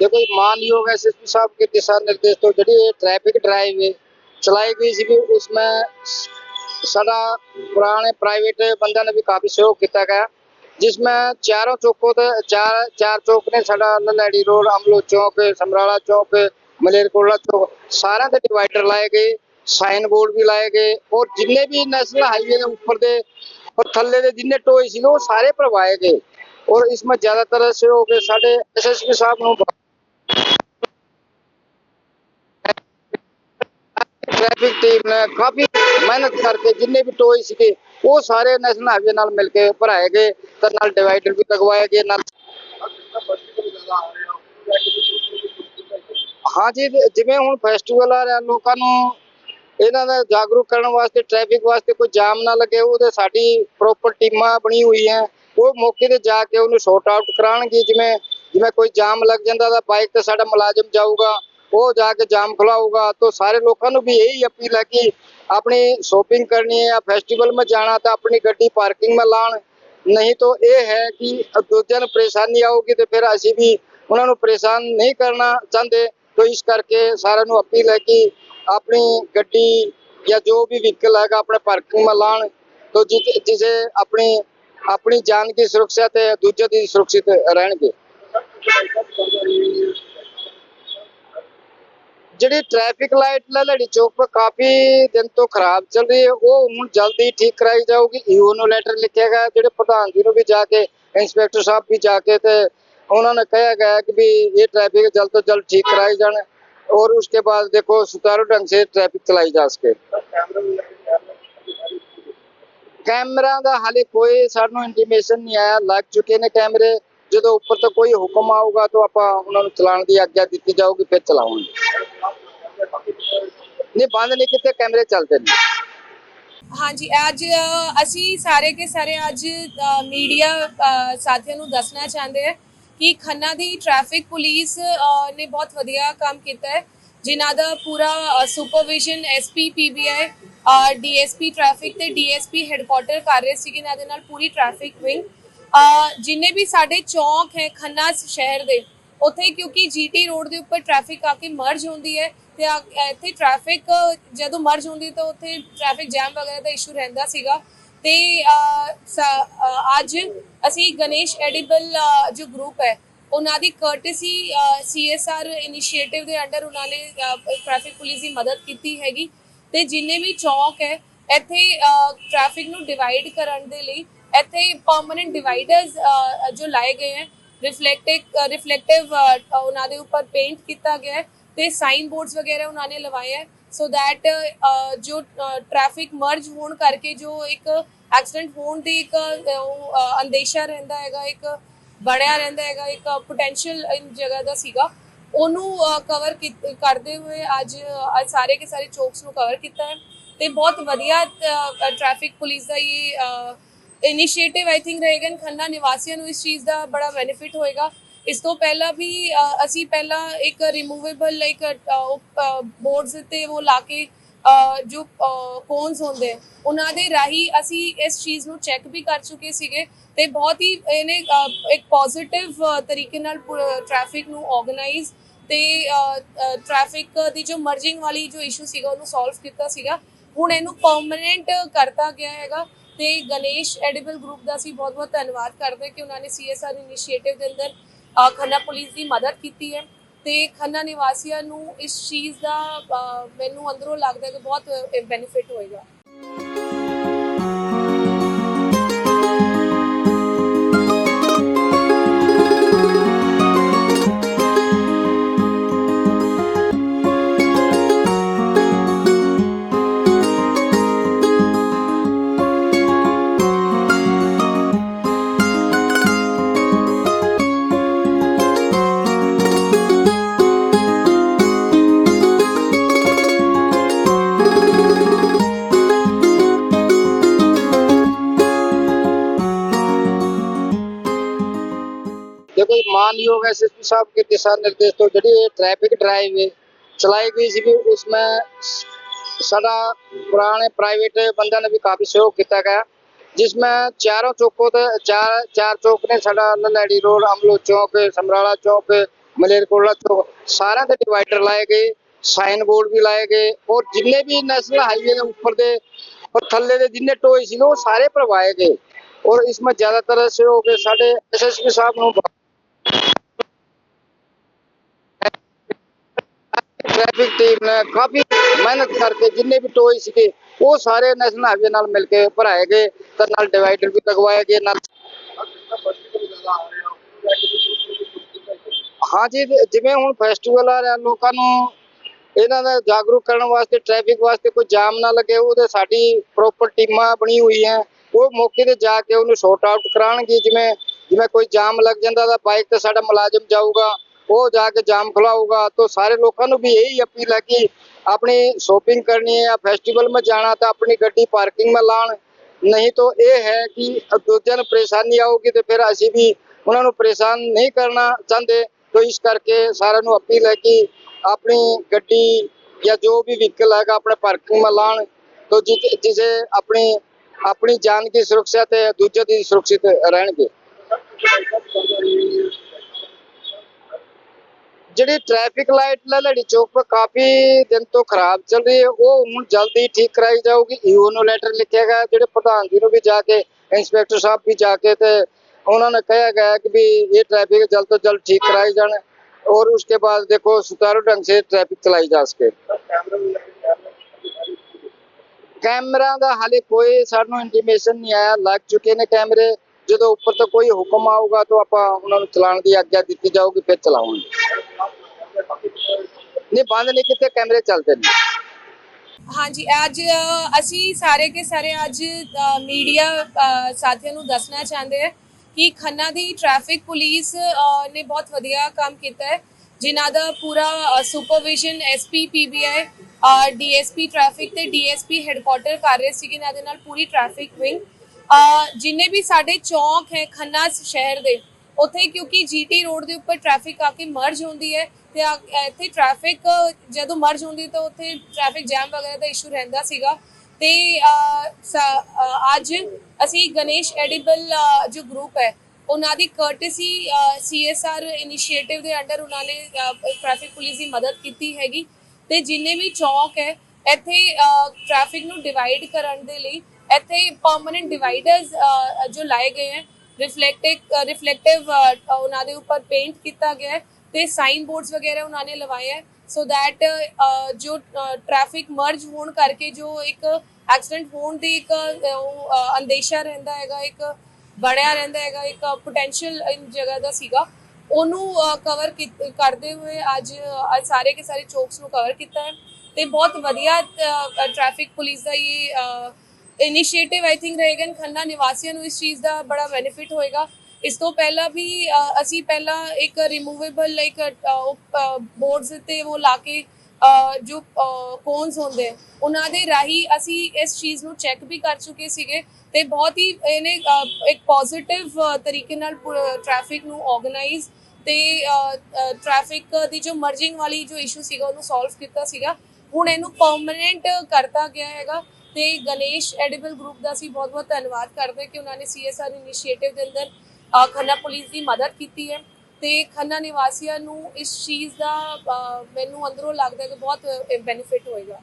देखो मानयोग S S P साहब के दिशा निर्देश तो जी ट्रैफिक ड्राइव ਚਲਾਈ ਗਈ ਸੀ ਵੀ ਉਸਮੇ ਸਾਡਾ ਪੁਰਾਣੇ ਪ੍ਰਾਈਵੇਟ ਬੰਦਿਆਂ ਨੇ ਵੀ ਕਾਫੀ ਸਹਿਯੋਗ ਕੀਤਾ ਗਿਆ ਜਿਸਮੇ ਚਾਰੋਂ ਚੌਕੋਂ ਤੇ ਚਾਰ ਚਾਰ ਚੌਕ ਨੇ ਸਾਡਾ ਨਲੈੜੀ ਰੋਡ, ਅਮਲੋ ਚੌਕ, ਸਮਰਾਲਾ ਚੌਕ, ਮਲੇਰਕੋਟਲਾ ਚੌਕ, ਸਾਰਿਆਂ ਦੇ ਡਿਵਾਈਡਰ ਲਾਏ ਗਏ ਸਾਈਨ ਬੋਰਡ ਵੀ ਲਾਏ ਗਏ, ਔਰ ਜਿੰਨੇ ਵੀ ਨੈਸ਼ਨਲ ਹਾਈਵੇ ਦੇ ਉੱਪਰ ਦੇ ਔਰ ਥੱਲੇ ਦੇ ਜਿੰਨੇ ਟੋਏ ਸੀ ਉਹ ਸਾਰੇ ਭਰਵਾਏ ਗਏ। ਔਰ ਇਸਮੇ ਜ਼ਿਆਦਾਤਰ ਸਹਿਯੋਗ ਸਾਡੇ ਐਸਐਸਪੀ ਸਾਹਿਬ ਨੂੰ ਟ੍ਰੈਫਿਕ ਟੀਮ ਨੇ ਕਾਫੀ ਮਿਹਨਤ ਕਰਕੇ ਜਿੰਨੇ ਵੀ ਟੋਏ ਸੀਗੇ, ਉਹ ਸਾਰੇ ਨੈਸ਼ਨਲ ਹਾਈਵੇ ਨਾਲ ਮਿਲ ਕੇ ਭਰਾਏ ਗਏ ਤੇ ਨਾਲ ਡਿਵਾਈਡਰ ਵੀ ਲਗਵਾਏ ਗਏ, ਨਾਲ ਹਾਂ ਜੀ ਜਿਵੇਂ ਹੁਣ ਫੈਸਟੀਵਲ ਆ ਰਿਹਾ, ਲੋਕਾਂ ਨੂੰ ਇਹਨਾਂ ਦਾ ਜਾਗਰੂਕ ਕਰਨ ਵਾਸਤੇ ਟ੍ਰੈਫਿਕ ਵਾਸਤੇ ਕੋਈ ਜਾਮ ਨਾ ਲੱਗੇ ਉਹਦੇ ਸਾਡੀ ਪ੍ਰੋਪਰ ਟੀਮਾਂ ਬਣੀ ਹੋਈ ਹੈ ਉਹ ਮੌਕੇ ਤੇ ਜਾ ਕੇ ਉਹਨੂੰ ਸੌਟ ਆਊਟ ਕਰਾਉਣਗੇ, ਜਿਵੇਂ ਜਿਵੇਂ ਕੋਈ ਜਾਮ ਲੱਗ ਜਾਂਦਾ ਤਾਂ ਬਾਈਕ ਤੇ ਸਾਡਾ ਮੁਲਾਜ਼ਮ ਜਾਊਗਾ ਉਹ ਜਾ ਕੇ ਜਾਮ ਖੁਲਾਊਗਾ ਤਾਂ ਸਾਰੇ ਲੋਕਾਂ ਨੂੰ ਵੀ यही अपील है कि अपनी शॉपिंग करनी है या फेस्टिवल में जाना तो अपनी ਗੱਡੀ ਪਾਰਕਿੰਗ में ਲਾਣ ਨਹੀਂ ਤਾਂ ਇਹ ਹੈ ਕਿ ਦੂਜਿਆਂ ਨੂੰ ਪਰੇਸ਼ਾਨੀ ਆਊਗੀ ਤੇ ਫਿਰ ਅਸੀਂ ਵੀ ਉਹਨਾਂ ਨੂੰ ਪਰੇਸ਼ਾਨ ਨਹੀਂ ਕਰਨਾ ਚਾਹੁੰਦੇ ਤਾਂ ਇਸ ਕਰਕੇ ਸਾਰਿਆਂ ਨੂੰ ਅਪੀਲ ਹੈ ਕਿ ਆਪਣੀ ਗੱਡੀ ਜਾਂ ਜੋ ਵੀ ਵਹੀਕਲ ਹੈਗਾ ਆਪਣੇ ਪਾਰਕਿੰਗ में ਲਾਣ तो जिस जिसे अपनी अपनी जान की सुरक्षा ਤੇ ਦੂਜੇ ਦੀ ਸੁਰੱਖਿਤ ਰਹਿਣਗੇ ਜਿਹੜੀ ਟ੍ਰੈਫਿਕ ਲਾਈਟ ਲਲੜੀ ਚੌਕ 'ਤੇ ਕਾਫੀ ਦਿਨ ਤੋਂ ਖਰਾਬ ਚੱਲ ਰਹੀ ਹੈ ਉਹ ਹੁਣ ਜਲਦੀ ਠੀਕ ਕਰਾਈ ਜਾਊਗੀ ਈਓ ਨੂੰ ਲੈਟਰ ਲਿਖਿਆ ਗਿਆ ਜਿਹੜੇ ਪ੍ਰਧਾਨ ਜੀ ਨੂੰ ਵੀ ਜਾ ਕੇ ਇੰਸਪੈਕਟਰ ਸਾਹਿਬ ਵੀ ਜਾ ਕੇ ਤੇ ਉਹਨਾਂ ਨੇ ਕਿਹਾ ਗਿਆ ਕਿ ਵੀ ਇਹ ट्रैफिक जल्द ਤੋਂ जल्द ठीक कराई जाए और उसके बाद देखो सुचारू ढंग से ट्रैफिक चलाई जा सके ਕੈਮਰਾ ਦਾ ਹਾਲੇ ਕੋਈ ਸਾਨੂੰ ਇੰਟੀਮੇਸ਼ਨ ਨਹੀਂ ਆਇਆ ਲੱਗ ਚੁੱਕੇ ਨੇ ਕੈਮਰੇ ਜਦੋਂ ਉੱਪਰ ਤੋਂ ਕੋਈ ਹੁਕਮ ਆਊਗਾ ਤਾਂ ਆਪਾਂ ਉਹਨਾਂ ਨੂੰ ਚਲਾਉਣ ਦੀ ਆਗਿਆ ਦਿੱਤੀ ਜਾਊਗੀ ਫਿਰ ਚਲਾਵਾਂਗੇ ਨਹੀਂ ਬੰਦ ਨਹੀਂ ਕਿਤੇ, ਕੈਮਰੇ ਚੱਲਦੇ ਨੇ। ਹਾਂਜੀ, ਅੱਜ ਅਸੀਂ ਸਾਰੇ ਕੇ ਸਾਰੇ ਅੱਜ ਮੀਡੀਆ ਸਾਥੀਆਂ ਨੂੰ ਦੱਸਣਾ ਚਾਹੁੰਦੇ ਹਾਂ ਕਿ ਖੰਨਾ ਦੀ ਟ੍ਰੈਫਿਕ ਪੁਲਿਸ ਨੇ ਬਹੁਤ ਵਧੀਆ ਕੰਮ ਕੀਤਾ ਹੈ। ਜਿਨ੍ਹਾਂ ਦਾ ਪੂਰਾ supervision SP PBI DSP traffic ਤੇ ਡੀਐਸਪੀ ਹੈੱਡਕੁਆਟਰ ਕਰ ਰਹੇ ਸੀਗੇ ਇਹਨਾਂ ਦੇ ਨਾਲ ਪੂਰੀ ਟ੍ਰੈਫਿਕ ਵਿੰਗ। ਜਿੰਨੇ ਵੀ ਸਾਡੇ ਚੌਂਕ ਹੈ ਖੰਨਾ ਸ਼ਹਿਰ ਦੇ, ਉੱਥੇ ਕਿਉਂਕਿ ਜੀਟੀ ਰੋਡ ਦੇ ਉੱਪਰ ਟ੍ਰੈਫਿਕ ਆ ਕੇ ਮਰਜ ਹੁੰਦੀ ਹੈ। ਤੇ ਆ- ਇੱਥੇ ਟ੍ਰੈਫਿਕ ਜਦੋਂ ਮਰਜ ਹੁੰਦੀ ਤਾਂ ਉੱਥੇ ਟ੍ਰੈਫਿਕ ਜੈਮ ਵਗੈਰਾ ਦਾ ਇਸ਼ੂ ਰਹਿੰਦਾ ਸੀਗਾ। ਤੇ ਅਹ, ਸ- ਅਹ, ਅੱਜ ਅਸੀਂ ਗਣੇਸ਼ ਐਡੀਬਲ ਜੋ ਗਰੁੱਪ ਹੈ ਉਹਨਾਂ ਦੀ ਕਰਟਸੀ ਸੀਐਸਆਰ ਇਨੀਸ਼ੀਏਟਿਵ ਦੇ ਅੰਡਰ ਉਹਨਾਂ ਨੇ ਟ੍ਰੈਫਿਕ ਪੁਲਿਸ ਦੀ ਮਦਦ ਕੀਤੀ ਹੈਗੀ। ਤੇ ਜਿੰਨੇ ਵੀ ਚੌਕ ਹੈ ਇੱਥੇ ਟ੍ਰੈਫਿਕ ਨੂੰ ਡਿਵਾਈਡ ਕਰਨ ਦੇ ਲਈ ਇੱਥੇ ਪਰਮਨੈਂਟ ਡਿਵਾਈਡਰਸ ਜੋ ਲਾਏ ਗਏ ਹੈ ਰਿਫਲੈਕਟਿਵ ਰਿਫਲੈਕਟਿਵ ਉਹਨਾਂ ਦੇ ਉੱਪਰ ਪੇਂਟ ਕੀਤਾ ਗਿਆ ਹੈ। ਤੇ ਸਾਈਨ ਬੋਰਡਸ ਵਗੈਰਾ ਉਹਨਾਂ ਨੇ ਲਵਾਏ ਹੈ ਸੋ ਦੈਟ ਜੋ ਟ੍ਰੈਫਿਕ ਮਰਜ ਹੋਣ ਕਰਕੇ ਜੋ ਇੱਕ ਐਕਸੀਡੈਂਟ ਹੋਣ ਦੀ ਇੱਕ ਉਹ, ਅੰਦੇਸ਼ਾ ਰਹਿੰਦਾ ਹੈਗਾ ਇੱਕ ਬਣਿਆ ਰਹਿੰਦਾ ਹੈਗਾ ਇੱਕ ਪੋਟੈਂਸ਼ੀਅਲ ਇਨ ਜਗ੍ਹਾ ਦਾ ਸੀਗਾ ਉਹਨੂੰ ਕਵਰ ਕਰਦੇ ਹੋਏ ਅੱਜ ਅੱਜ ਸਾਰੇ ਕੇ ਸਾਰੇ ਚੌਕਸ ਨੂੰ ਕਵਰ ਕੀਤਾ ਹੈ। ਤੇ ਬਹੁਤ ਵਧੀਆ ਟ੍ਰੈਫਿਕ ਪੁਲਿਸ ਦਾ ਇਹ ਇਨੀਸ਼ੀਏਟਿਵ ਆਈ ਥਿੰਕ ਰਹੇਗਾ ਖੰਨਾ ਨਿਵਾਸੀਆਂ ਨੂੰ ਇਸ ਚੀਜ਼ ਦਾ ਬੜਾ ਬੈਨੀਫਿਟ ਹੋਏਗਾ। ਇਸ ਤੋਂ ਪਹਿਲਾਂ ਵੀ ਅਸੀਂ ਪਹਿਲਾਂ ਇੱਕ ਰਿਮੂਵੇਬਲ ਇੱਕ ਬੋਰਡਸ ਤੇ ਉਹ ਲਾ ਕੇ ਜੋ ਕੋਨਸ ਹੁੰਦੇ, ਉਹਨਾਂ ਦੇ ਰਾਹੀਂ ਅਸੀਂ ਇਸ ਚੀਜ਼ ਨੂੰ ਚੈੱਕ ਵੀ ਕਰ ਚੁੱਕੇ ਸੀਗੇ ਤੇ ਬਹੁਤ ਹੀ ਇਹਨੇ ਇੱਕ ਪੋਜ਼ਿਟਿਵ ਤਰੀਕੇ ਨਾਲ ਟ੍ਰੈਫਿਕ ਨੂੰ ਆਰਗੇਨਾਈਜ਼ ਤੇ ਟ੍ਰੈਫਿਕ ਦੀ ਜੋ ਮਰਜਿੰਗ ਵਾਲੀ ਜੋ ਇਸ਼ੂ ਸੀਗਾ ਉਹਨੂੰ ਸੋਲਵ ਕੀਤਾ ਸੀਗਾ। ਹੁਣ ਇਹਨੂੰ ਪਰਮਨੈਂਟ ਕਰਤਾ ਗਿਆ ਹੈਗਾ ਤੇ ਗਣੇਸ਼ ਐਡੀਬਲ ਗਰੁੱਪ ਦਾ ਅਸੀਂ ਬਹੁਤ ਬਹੁਤ ਧੰਨਵਾਦ ਕਰਦੇ ਕਿ ਉਹਨਾਂ ਨੇ ਸੀਐਸਆਰ ਇਨੀਸ਼ੀਏਟਿਵ ਦੇ ਅੰਦਰ ਖੰਨਾ ਪੁਲਿਸ ਦੀ ਮਦਦ ਕੀਤੀ ਹੈ ਤੇ ਖੰਨਾ ਨਿਵਾਸੀਆਂ ਨੂੰ ਇਸ ਚੀਜ਼ ਦਾ ਮੈਨੂੰ ਅੰਦਰੋਂ ਲੱਗਦਾ ਕਿ ਬਹੁਤ ਬੈਨੀਫਿਟ ਹੋਏਗਾ। मानयोग एसएसपी साहब के दिशा निर्देश तो जी ट्रैफिक ड्राइव चलाई गई सी उसमें ਸਾਡਾ ਪੁਰਾਣੇ ਪ੍ਰਾਈਵੇਟ ਬੰਦਿਆਂ ਨੇ ਵੀ ਕਾਫੀ ਸਹਿਯੋਗ ਕੀਤਾ ਗਿਆ ਜਿਸ ਮੈਂ ਚਾਰੋਂ ਚੌਕੋਂ ਤੇ ਚਾਰ ਚਾਰ ਚੌਕ ਨੇ ਸਾਡਾ ਨਨੈੜੀ ਰੋਡ, ਅਮਲੋ ਚੌਕ, ਸਮਰਾਲਾ ਚੌਕ, ਮਲੇਰਕੋਟਲਾ ਚੌਕ, ਸਾਰਿਆਂ ਦੇ ਡਿਵਾਈਡਰ ਲਾਏ ਗਏ ਸਾਈਨ ਬੋਰਡ ਵੀ ਲਾਏ ਗਏ, ਔਰ ਜਿੰਨੇ ਵੀ ਨੈਸ਼ਨਲ ਹਾਈਵੇ ਦੇ ਉੱਪਰ ਦੇ ਔਰ ਥੱਲੇ ਦੇ ਜਿੰਨੇ ਟੋਏ ਸੀ ਉਹ ਸਾਰੇ ਪਰਵਾਏ ਗਏ। ਔਰ ਇਸ ਵਿੱਚ ਜ਼ਿਆਦਾਤਰ ਸਹਿਯੋਗ ਸਾਡੇ ਐਸਐਸਪੀ ਸਾਹਿਬ ਨੂੰ ਟ੍ਰੈਫਿਕ ਟੀਮ ਨੇ ਕਾਫੀ ਮਿਹਨਤ ਕਰਕੇ ਜਿੰਨੇ ਵੀ ਟੋਏ ਸੀਗੇ, ਉਹ ਸਾਰੇ ਨੈਸ਼ਨਲ ਹਾਈਵੇ ਨਾਲ ਮਿਲ ਕੇ ਭਰਾਏ ਗਏ ਤੇ ਨਾਲ ਡਿਵਾਈਡਰ ਵੀ ਲਗਵਾਏ ਗਏ, ਨਾਲ ਹਾਂਜੀ ਤੇ ਜਿਵੇਂ ਹੁਣ ਫੈਸਟੀਵਲ ਆ ਰਿਹਾ, ਲੋਕਾਂ ਨੂੰ ਇਹਨਾਂ ਦਾ ਜਾਗਰੂਕ ਕਰਨ ਵਾਸਤੇ ਟ੍ਰੈਫਿਕ ਵਾਸਤੇ ਕੋਈ ਜਾਮ ਨਾ ਲੱਗੇ ਉਹਦੇ ਸਾਡੀ ਪ੍ਰੋਪਰ ਟੀਮਾਂ ਬਣੀ ਹੋਈ ਹੈ ਉਹ ਮੌਕੇ ਤੇ ਜਾ ਕੇ ਉਹਨੂੰ ਸੌਟ ਆਊਟ ਕਰਾਉਣਗੇ, ਜਿਵੇਂ ਜਿਵੇਂ ਕੋਈ ਜਾਮ ਲੱਗ ਜਾਂਦਾ ਤਾਂ ਬਾਈਕ ਤੇ ਸਾਡਾ ਮੁਲਾਜ਼ਮ ਜਾਊਗਾ ਉਹ ਜਾ ਕੇ ਜਾਮ ਖੁਲਾਊਗਾ ਤਾਂ ਸਾਰੇ ਲੋਕਾਂ ਨੂੰ ਵੀ ਇਹੀ ਅਪੀਲ ਹੈ ਕਿ ਆਪਣੀ ਸ਼ੋਪਿੰਗ ਕਰਨੀ ਹੈ ਜਾਂ ਫੈਸਟੀਵਲ में ਜਾਣਾ ਤਾਂ ਆਪਣੀ ਗੱਡੀ ਪਾਰਕਿੰਗ में ਲਾਣ ਨਹੀਂ ਤਾਂ ਇਹ ਹੈ ਕਿ ਦੂਜਿਆਂ ਨੂੰ ਪਰੇਸ਼ਾਨੀ ਆਊਗੀ ਤੇ ਫਿਰ ਅਸੀਂ ਵੀ ਉਹਨਾਂ ਨੂੰ ਪਰੇਸ਼ਾਨ ਨਹੀਂ ਕਰਨਾ ਚਾਹੁੰਦੇ ਤਾਂ ਇਸ ਕਰਕੇ ਸਾਰਿਆਂ ਨੂੰ ਅਪੀਲ ਹੈ ਕਿ ਆਪਣੀ ਗੱਡੀ ਜਾਂ ਜੋ ਵੀ ਵਹੀਕਲ ਹੈਗਾ ਆਪਣੇ ਪਾਰਕਿੰਗ में ਲਾਣ तो ਜਿ- ਜਿਸੇ ਆਪਣੀ ਆਪਣੀ ਜਾਨ ਦੀ ਸੁਰੱਖਿਆ ਤੇ ਦੂਜੇ ਦੀ ਸੁਰੱਖਿਅਤ ਰਹਿਣਗੇ ਜਿਹੜੀ ਟ੍ਰੈਫਿਕ ਲਾਈਟ ਲਲੜੀ ਚੌਕ 'ਤੇ ਕਾਫੀ ਦਿਨ ਤੋਂ ਖਰਾਬ ਚੱਲ ਰਹੀ ਹੈ ਉਹ ਹੁਣ ਜਲਦੀ ਠੀਕ ਕਰਾਈ ਜਾਊਗੀ ਈਓ ਨੂੰ ਲੈਟਰ ਲਿਖਿਆ ਗਿਆ ਜਿਹੜੇ ਪ੍ਰਧਾਨ ਜੀ ਨੂੰ ਵੀ ਜਾ ਕੇ ਇੰਸਪੈਕਟਰ ਸਾਹਿਬ ਵੀ ਜਾ ਕੇ ਤੇ ਉਹਨਾਂ ਨੇ ਕਿਹਾ ਗਿਆ ਕਿ ਵੀ ਇਹ ट्रैफिक जल्द तो जल्द ठीक कराई जाए और उसके बाद देखो सुचारू ढंग से ट्रैफिक चलाई जा सके ਕੈਮਰਾ ਦਾ ਹਾਲੇ ਕੋਈ ਸਾਨੂੰ ਇੰਟੀਮੇਸ਼ਨ ਨਹੀਂ ਆਇਆ ਲੱਗ ਚੁੱਕੇ ਨੇ ਕੈਮਰੇ ਜਦੋਂ ਉੱਪਰ ਤੋਂ ਕੋਈ ਹੁਕਮ ਆਊਗਾ ਤਾਂ ਆਪਾਂ ਉਹਨਾਂ ਨੂੰ ਚਲਾਉਣ ਦੀ ਆਗਿਆ ਦਿੱਤੀ ਜਾਊਗੀ, ਫਿਰ ਚਲਾਵਾਂਗੇ। ਨਹੀਂ, ਬੰਦ ਨਹੀਂ ਕਿਤੇ, ਕੈਮਰੇ ਚੱਲਦੇ ਨੇ। ਹਾਂਜੀ, ਅੱਜ ਅਸੀਂ ਸਾਰੇ ਕੇ ਸਾਰੇ ਅੱਜ ਮੀਡੀਆ ਸਾਥੀਆਂ ਨੂੰ ਦੱਸਣਾ ਚਾਹੁੰਦੇ ਹਾਂ ਕਿ ਖੰਨਾ ਦੀ ਟ੍ਰੈਫਿਕ ਪੁਲਿਸ ਨੇ ਬਹੁਤ ਵਧੀਆ ਕੰਮ ਕੀਤਾ ਹੈ। ਜਿਨ੍ਹਾਂ ਦਾ ਪੂਰਾ supervision SP PBI DSP traffic ਤੇ ਡੀਐਸਪੀ ਹੈੱਡਕੁਆਟਰ ਕਰ ਰਹੇ ਸੀਗੇ ਇਹਨਾਂ ਦੇ ਨਾਲ ਪੂਰੀ ਟ੍ਰੈਫਿਕ ਵਿੰਗ ਜਿੰਨੇ ਵੀ ਸਾਡੇ ਚੌਂਕ ਹੈ ਖੰਨਾ ਸ਼ਹਿਰ ਦੇ, ਉੱਥੇ ਕਿਉਂਕਿ ਜੀਟੀ ਰੋਡ ਦੇ ਉੱਪਰ ਟ੍ਰੈਫਿਕ ਆ ਕੇ ਮਰਜ ਹੁੰਦੀ ਹੈ ਤੇ ਆ- ਇੱਥੇ ਟ੍ਰੈਫਿਕ ਜਦੋਂ ਮਰਜ ਹੁੰਦੀ ਤਾਂ ਉੱਥੇ ਟ੍ਰੈਫਿਕ ਜੈਮ ਵਗੈਰਾ ਦਾ ਇਸ਼ੂ ਰਹਿੰਦਾ ਸੀਗਾ। ਤੇ ਅੱਜ ਅਸੀਂ ਗਣੇਸ਼ ਐਡੀਬਲ ਜੋ ਗਰੁੱਪ ਹੈ, ਉਹਨਾਂ ਦੀ ਕਰਟਸੀ ਸੀਐਸਆਰ ਇਨੀਸ਼ੀਏਟਿਵ ਦੇ ਅੰਡਰ ਉਹਨਾਂ ਨੇ ਟ੍ਰੈਫਿਕ ਪੁਲਿਸ ਦੀ ਮਦਦ ਕੀਤੀ ਹੈਗੀ। ਤੇ ਜਿੰਨੇ ਵੀ ਚੌਕ ਹੈ, ਇੱਥੇ ਟ੍ਰੈਫਿਕ ਨੂੰ ਡਿਵਾਈਡ ਕਰਨ ਦੇ ਲਈ ਇੱਥੇ ਪਰਮਨੈਂਟ ਡਿਵਾਈਡਰਸ ਜੋ ਲਾਏ ਗਏ ਹੈ ਰਿਫਲੈਕਟਿਵ ਰਿਫਲੈਕਟਿਵ ਉਹਨਾਂ ਦੇ ਉੱਪਰ ਪੇਂਟ ਕੀਤਾ ਗਿਆ ਹੈ ਤੇ ਸਾਈਨ ਬੋਰਡਸ ਵਗੈਰਾ ਉਹਨਾਂ ਨੇ ਲਵਾਏ ਹੈ। ਸੋ ਦੈਟ ਜੋ ਟ੍ਰੈਫਿਕ ਮਰਜ ਹੋਣ ਕਰਕੇ ਜੋ ਇੱਕ ਐਕਸੀਡੈਂਟ ਹੋਣ ਦੀ ਇੱਕ ਉਹ, ਅੰਦੇਸ਼ਾ ਰਹਿੰਦਾ ਹੈਗਾ ਇੱਕ ਬਣਿਆ ਰਹਿੰਦਾ ਹੈਗਾ ਇੱਕ ਪੋਟੈਂਸ਼ੀਅਲ ਇਨ ਜਗ੍ਹਾ ਦਾ ਸੀਗਾ ਉਹਨੂੰ ਕਵਰ ਕਰਦੇ ਹੋਏ ਅੱਜ ਅੱਜ ਸਾਰੇ ਕੇ ਸਾਰੇ ਚੌਕਸ ਨੂੰ ਕਵਰ ਕੀਤਾ ਹੈ। ਤੇ ਬਹੁਤ ਵਧੀਆ ਟ੍ਰੈਫਿਕ ਪੁਲਿਸ ਦਾ ਇਹ ਇਨੀਸ਼ੀਏਟਿਵ ਆਈ ਥਿੰਕ ਰਹੇਗਾ ਖੰਨਾ ਨਿਵਾਸੀਆਂ ਨੂੰ ਇਸ ਚੀਜ਼ ਦਾ ਬੜਾ ਬੈਨੀਫਿਟ ਹੋਏਗਾ। ਇਸ ਤੋਂ ਪਹਿਲਾਂ ਵੀ ਅਸੀਂ ਪਹਿਲਾਂ ਇੱਕ ਰਿਮੂਵੇਬਲ ਇੱਕ ਬੋਰਡਸ ਤੇ ਉਹ ਲਾ ਕੇ ਜੋ ਕੋਨਸ ਹੁੰਦੇ, ਉਹਨਾਂ ਦੇ ਰਾਹੀਂ ਅਸੀਂ ਇਸ ਚੀਜ਼ ਨੂੰ ਚੈੱਕ ਵੀ ਕਰ ਚੁੱਕੇ ਸੀਗੇ ਤੇ ਬਹੁਤ ਹੀ ਇਹਨੇ ਇੱਕ ਪੋਜ਼ਿਟਿਵ ਤਰੀਕੇ ਨਾਲ ਟ੍ਰੈਫਿਕ ਨੂੰ ਆਰਗੇਨਾਈਜ਼ ਤੇ ਟ੍ਰੈਫਿਕ ਦੀ ਜੋ ਮਰਜਿੰਗ ਵਾਲੀ ਜੋ ਇਸ਼ੂ ਸੀਗਾ, ਉਹਨੂੰ ਸੋਲਵ ਕੀਤਾ ਸੀਗਾ। ਹੁਣ ਇਹਨੂੰ ਪਰਮਨੈਂਟ ਕਰਤਾ ਗਿਆ ਹੈਗਾ। ਤੇ ਗਣੇਸ਼ ਐਡੀਬਲ ਗਰੁੱਪ ਦਾ ਅਸੀਂ ਬਹੁਤ ਬਹੁਤ ਧੰਨਵਾਦ ਕਰਦੇ ਹਾਂ ਕਿ ਉਹਨਾਂ ਨੇ ਸੀਐਸਆਰ ਇਨੀਸ਼ੀਏਟਿਵ ਦੇ ਅੰਦਰ ਖੰਨਾ ਪੁਲਿਸ ਦੀ ਮਦਦ ਕੀਤੀ ਹੈ ਤੇ ਖੰਨਾ ਨਿਵਾਸੀਆਂ ਨੂੰ ਇਸ ਚੀਜ਼ ਦਾ ਮੈਨੂੰ ਅੰਦਰੋਂ ਲੱਗਦਾ ਕਿ ਬਹੁਤ ਬੈਨੀਫਿਟ ਹੋਏਗਾ।